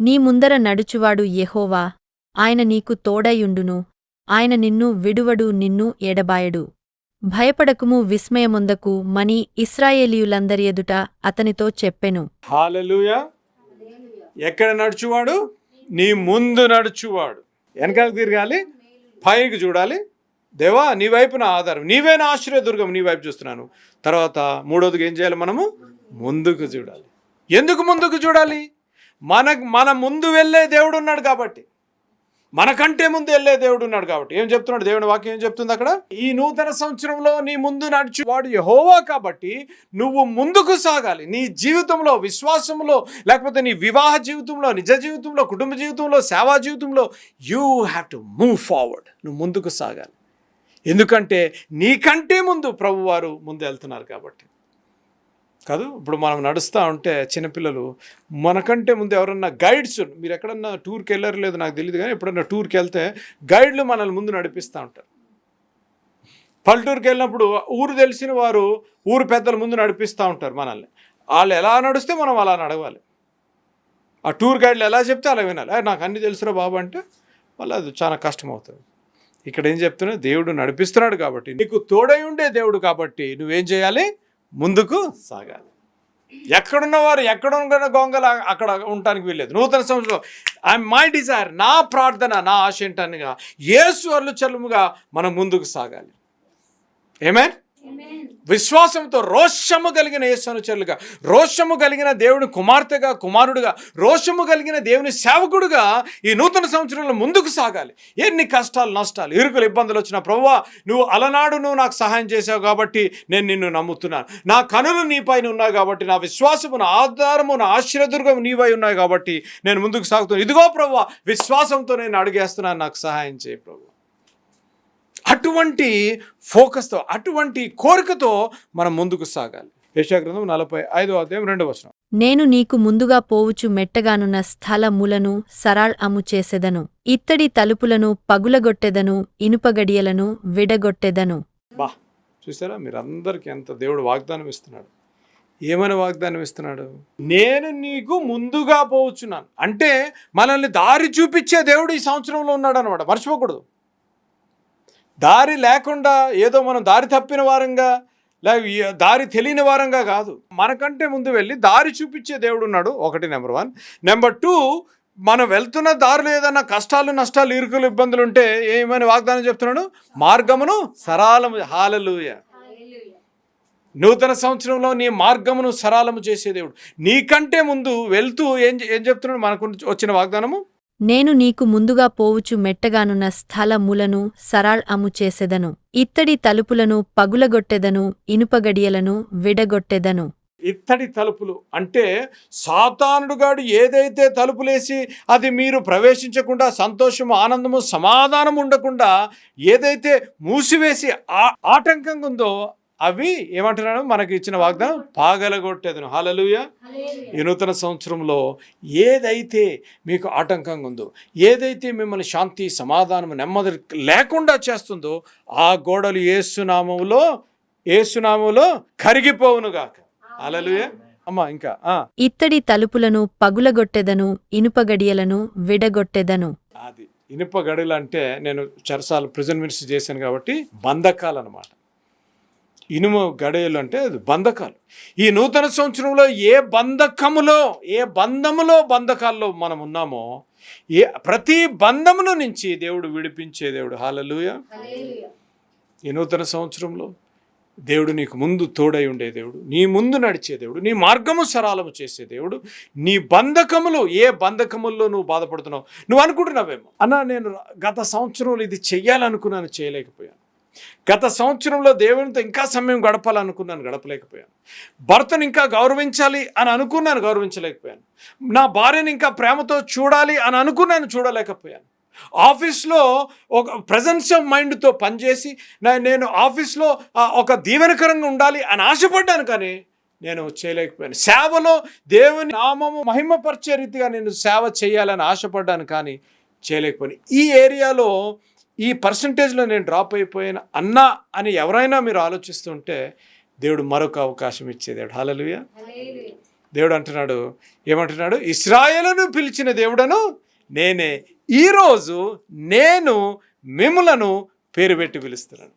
నీ ముందర నడుచువాడు యెహోవా. ఆయన నీకు తోడయుండును. ఆయన నిన్ను విడువడు నిన్ను ఎడబాయడు. భయపడకుము విస్మయముందకు మని ఇస్రాయేలీయులందరి ఎదుట అతనితో చెప్పెను. హాలెలూయా. ఎక్కడ నడుచువాడు? నీ ముందు నడుచువాడు. వెనకాల తిరగాలి పైకి చూడాలి. దేవా నీ వైపు నా ఆధారం. నీవే నా ఆశ్రయదుర్గం నీ వైపు చూస్తున్నాను. తర్వాత మూడోదిగా ఏం చేయాలి మనము? ముందుకు చూడాలి. ఎందుకు ముందుకు చూడాలి? మన మన ముందు వెళ్ళే దేవుడు ఉన్నాడు కాబట్టి. మనకంటే ముందు వెళ్ళే దేవుడు ఉన్నాడు కాబట్టి. ఏం చెప్తున్నాడు? దేవుని వాక్యం ఏం చెప్తుంది అక్కడ? ఈ నూతన సంవత్సరంలో నీ ముందు నడిచి వాడు యహోవా కాబట్టి నువ్వు ముందుకు సాగాలి. నీ జీవితంలో విశ్వాసంలో లేకపోతే నీ వివాహ జీవితంలో నిజ జీవితంలో కుటుంబ జీవితంలో సేవా జీవితంలో you have to move forward. నువ్వు ముందుకు సాగాలి. ఎందుకంటే నీకంటే ముందు ప్రభువారు ముందు వెళ్తున్నారు కాబట్టి. కాదు ఇప్పుడు మనం నడుస్తూ ఉంటే చిన్నపిల్లలు మనకంటే ముందు ఎవరన్నా గైడ్స్ మీరు ఎక్కడన్నా టూర్కి వెళ్ళారు లేదు నాకు తెలియదు కానీ ఎప్పుడన్నా టూర్కి వెళ్తే గైడ్లు మనల్ని ముందు నడిపిస్తూ ఉంటారు. పల్లెటూరుకి వెళ్ళినప్పుడు ఊరు తెలిసిన వారు ఊరు పెద్దల ముందు నడిపిస్తూ ఉంటారు మనల్ని. వాళ్ళు ఎలా నడిస్తే మనం అలా నడవాలి. ఆ టూర్ గైడ్లు ఎలా చెప్తే అలా వినాలి. నాకు అన్ని తెలుసురా బాబు అంటే మళ్ళీ అది చాలా కష్టం అవుతుంది ఇక్కడ ఏం చెప్తున్నా దేవుడు నడిపిస్తున్నాడు కాబట్టి నీకు తోడై ఉండే దేవుడు కాబట్టి నువ్వేం చేయాలి? ముందుకు సాగాలి. ఎక్కడున్నవారు ఎక్కడ ఉన్న గొంగల అక్కడ ఉండటానికి వీల్లేదు. నూతన సంవత్సరం. ఐ మై డిజైర్ నా ప్రార్థన నా ఆశ ఏంటనగా ఏసు అల్లు చల్లుముగా మనం ముందుకు సాగాలి. ఏమేన్ విశ్వాసంతో రోషము కలిగిన యేసనుచరులుగా రోషము కలిగిన దేవుని కుమార్తెగా కుమారుడుగా రోషము కలిగిన దేవుని సేవకుడుగా ఈ నూతన సంవత్సరంలో ముందుకు సాగాలి. ఎన్ని కష్టాలు నష్టాలు ఇరుకులు ఇబ్బందులు వచ్చినా ప్రభువా నువ్వు అలనాడు నువ్వు నాకు సహాయం చేసావు కాబట్టి నేను నిన్ను నమ్ముతున్నాను. నా కనులు నీపైన ఉన్నాయి కాబట్టి నా విశ్వాసము నా ఆధారము నా ఆశ్రయదుర్గం నీవై ఉన్నాయి కాబట్టి నేను ముందుకు సాగుతున్నాను. ఇదిగో ప్రభువా విశ్వాసంతో నేను అడిగేస్తున్నాను నాకు సహాయం చేయి ప్రభు అటువంటి ఫోకస్తో అటువంటి కోరికతో మనం ముందుకు సాగాలి. యశాగ్రంథం నలభై ఐదో అధ్యాయం రెండవ వచనం. నేను నీకు ముందుగా పోవుచు మెట్టగానున్న స్థలములను సరాళ్ అము చేసెదను. ఇత్తడి తలుపులను పగులగొట్టెదను ఇనుపగడియలను విడగొట్టెదను. బా చూసారా? మీరు అందరికీ ఎంత దేవుడు వాగ్దానం ఇస్తున్నాడు. ఏమని వాగ్దానం ఇస్తున్నాడు? నేను నీకు ముందుగా పోవచ్చున్నాను అంటే మనల్ని దారి చూపించే దేవుడు ఈ సంవత్సరంలో ఉన్నాడు అనమాట మర్చిపోకూడదు. దారి లేకుండా ఏదో మనం దారి తప్పిన వారంగా లేక దారి తెలియని వారంగా కాదు. మనకంటే ముందు వెళ్ళి దారి చూపించే దేవుడు ఉన్నాడు. ఒకటి నెంబర్ వన్. నెంబర్ టూ మనం వెళ్తున్న దారిలో ఏదైనా కష్టాలు నష్టాలు ఇరుకులు ఇబ్బందులు ఉంటే ఏమని వాగ్దానం చెప్తున్నాడు? మార్గమును సరాలము హాలలుయ. నూతన సంవత్సరంలో నీ మార్గమును సరాలము చేసే దేవుడు. నీకంటే ముందు వెళ్తూ ఏం ఏం చెప్తున్నాడు? మనకు వచ్చిన వాగ్దానము? నేను నీకు ముందుగా పోవుచు మెట్టగానున్న స్థలములను సరాళ్ అము చేసెదను. ఇత్తడి తలుపులను పగులగొట్టెదను ఇనుపగడియలను విడగొట్టెదను. ఇత్తడి తలుపులు అంటే సాతానుడుగాడు ఏదైతే తలుపులేసి అది మీరు ప్రవేశించకుండా సంతోషము ఆనందము సమాధానం ఉండకుండా ఏదైతే మూసివేసి ఆ- ఆటంకంగా ఉందో అవి ఏమంటున్నాడు? మనకి ఇచ్చిన వాగ్దానం పాగలగొట్టేదను. హాలలుయ ఈ నూతన సంవత్సరంలో ఏదైతే మీకు ఆటంకంగా ఉందో ఏదైతే మిమ్మల్ని శాంతి సమాధానం నెమ్మది లేకుండా చేస్తుందో ఆ గోడలు ఏసునామములో ఏసునామములో కరిగిపోవునుగాక అలలుయ అమ్మా ఇంకా ఆ, ఇత్తడి తలుపులను పగులగొట్టెదను ఇనుపగడియలను విడగొట్టెదను. అది. ఇనుప గడులు అంటే నేను చరసాలు ప్రిజన్ మినిస్టర్ చేశాను కాబట్టి బంధకాలు అనమాట ఇనుము గడియలు అంటే అది బంధకాలు. ఈ నూతన సంవత్సరంలో ఏ బంధకములో ఏ బంధములో బంధకాల్లో మనం ఉన్నామో ఏ ప్రతి బంధముల నుంచి దేవుడు విడిపించే దేవుడు. హాలలుయ. ఈ నూతన సంవత్సరంలో దేవుడు నీకు ముందు తోడై ఉండే దేవుడు నీ ముందు నడిచే దేవుడు నీ మార్గము సరాలము చేసే దేవుడు నీ బంధకములు ఏ బంధకముల్లో నువ్వు బాధపడుతున్నావు? నువ్వు అనుకుంటున్నావేమో అన్న నేను గత సంవత్సరంలో ఇది చెయ్యాలనుకున్నాను చేయలేకపోయాను. గత సంవత్సరంలో దేవునితో ఇంకా సమయం గడపాలనుకున్నాను గడపలేకపోయాను. భర్తను ఇంకా గౌరవించాలి అని అనుకున్నాను గౌరవించలేకపోయాను. నా భార్యను ఇంకా ప్రేమతో చూడాలి అని అనుకున్నాను చూడలేకపోయాను. ఆఫీస్లో ఒక ప్రజెన్స్ ఆఫ్ మైండ్తో పనిచేసి నా- నేను ఆఫీస్లో ఒక దీవెనకరంగా ఉండాలి అని ఆశపడ్డాను కానీ నేను చేయలేకపోయాను. సేవలో దేవుని నామము మహిమపరిచే రీతిగా నేను సేవ చేయాలని ఆశపడ్డాను కానీ చేయలేకపోయాను. ఈ ఏరియాలో ఈ పర్సంటేజ్లో నేను డ్రాప్ అయిపోయాను అన్నా అని ఎవరైనా మీరు ఆలోచిస్తుంటే దేవుడు మరొక అవకాశం ఇచ్చేదేవుడు హలలుయ దేవుడు అంటున్నాడు ఏమంటున్నాడు? ఇస్రాయలను పిలిచిన దేవుడను నేనే. ఈరోజు నేను మిమ్మలను పేరు పెట్టి పిలుస్తున్నాను.